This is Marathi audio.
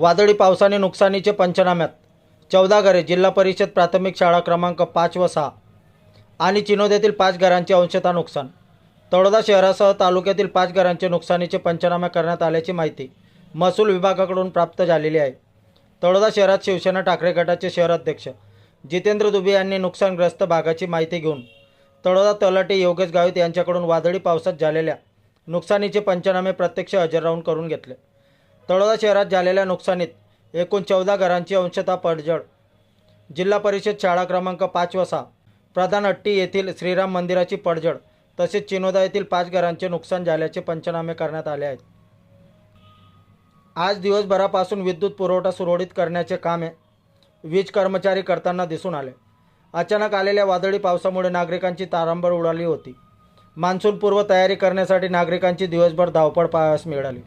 वादळी पावसाने नुकसानीचे पंचनाम्यात. चौदा घरे जिल्हा परिषद प्राथमिक शाळा क्रमांक पाच व सहा. आणि चिनोद्यातील पाच घरांचे अंशतः नुकसान. तळोदा शहरासह तालुक्यातील पाच घरांचे नुकसानीचे पंचनामे करण्यात आल्याची माहिती महसूल विभागाकडून प्राप्त झालेली आहे. तळोदा शहरात शिवसेना ठाकरे गटाचे शहराध्यक्ष जितेंद्र दुबे यांनी नुकसानग्रस्त भागाची माहिती घेऊन तळोदा तलाटे योगेश गावित यांच्याकडून वादळी पावसात झालेल्या नुकसानीचे पंचनामे प्रत्यक्ष हजर राहून करून घेतले. तळोदा शहरात झालेल्या नुकसानीत एकूण चौदा घरांची अंशतः पडझड. जिल्हा परिषद शाळा क्रमांक पाच वसा सहा. प्रधान हट्टी येथील श्रीराम मंदिराची पडझड तसेच चिनोदा येथील पाच घरांचे नुकसान झाल्याचे पंचनामे करण्यात आले आहेत. आज दिवसभरापासून विद्युत पुरवठा सुरळीत करण्याचे कामे वीज कर्मचारी करताना दिसून आले. अचानक आलेल्या वादळी पावसामुळे नागरिकांची तारांबळ उडाली होती. मान्सूनपूर्व तयारी करण्यासाठी नागरिकांची दिवसभर धावपळ पाहावयास मिळाली.